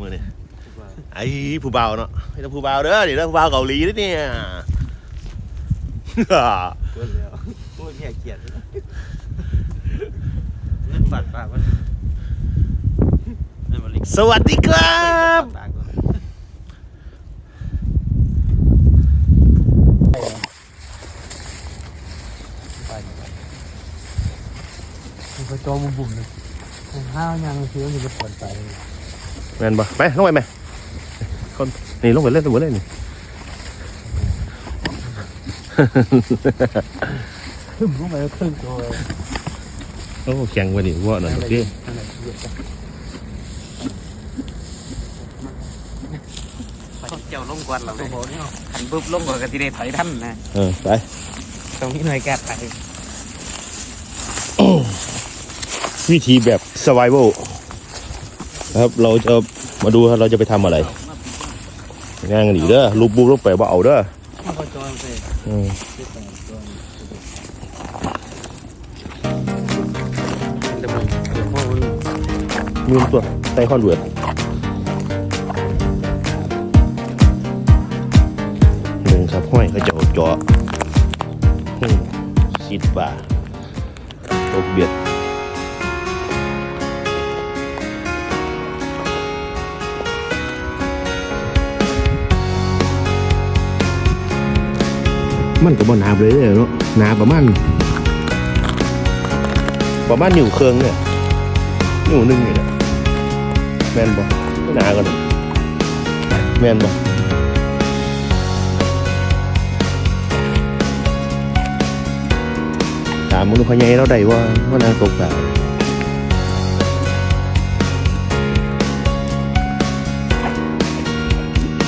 มือนี่ไอ้ผู้เบาเนาะไอ้ต้ผู้เบาเด้อนี่เด้อผู้เบาเกาหลีเด้อเนี่ยเกินแล้วโอ้ยแย่เกลียดนั่นปัดปากมันนั่นมันลิงสวัสดีครับปากก่อนมันก็จมบุ่มๆเลยผมห้าวยังคือมันจะปวดใจ แมนบ่ไปลงไปไหมคนนี่ลงไปเล่นตัวเล่นนี่ ขึ้นลงไปก็ครึ่งตัวเลยโอ้แข็งกว่านี่ว่าหน่อยพี่อะไรเยอะจังเจ้าลงกวนเราเลตัวยโบนี่เนาะหันปุ๊บลงกวนกันทีเดียวถอยท่านนะเออไปตรงนี้หน่วยแก้ไขวิธีแบบ survival นะ ครับเราจะมาดูครับเราจะไปทำอะไรงานกันอีกเด้อลูบบูลงไปว่าเอาเด้อมันก็โจมเลยอืมที่แต่ตัวเดี๋ยวมันเดี๋ยวพวกมันมือตัวไต้คอนเวิร์ดหนึ่งครับห้อยเขาจะเอาจาะอืมสิบบาทตกเบียด มันก็บ่หนาเลยเด้อเนาะหนาประมาณประมาณนิ้วเครื่องเนี่ยนิ้วหนึงนี่แหละแม่นบ่ไม่หนากันแม่นบ่ถามมึงดูพญายเราได้ว่าว่านางตกได้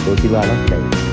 ตัวคิดว่าเราได้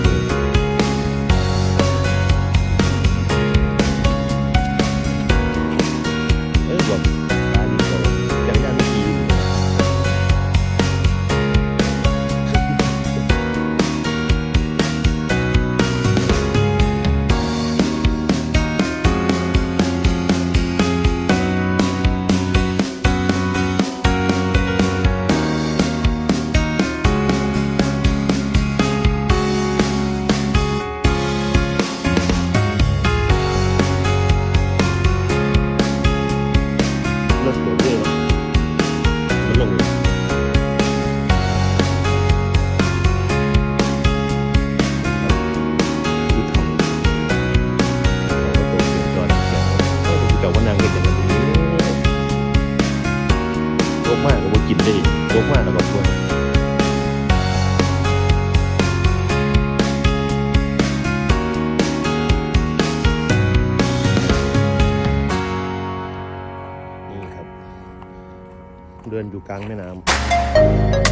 เดินอยู่กลางแม่น้ำ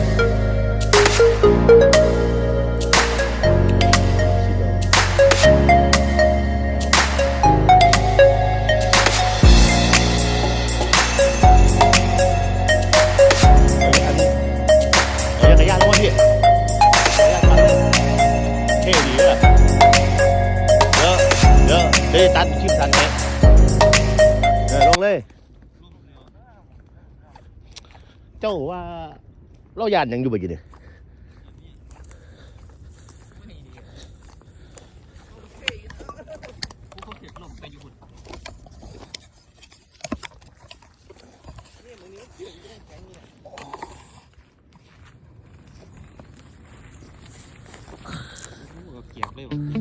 เอาจักรยานลงมาพี่จักรยานเท่ดีเลยเดี๋ยวเดี๋ยวเดี๋ยวตัดคลิปทันไหมเออลงเลย จ้าว่า เรายานยังอยู่บ่กี่เด้อเกียบเลยวะ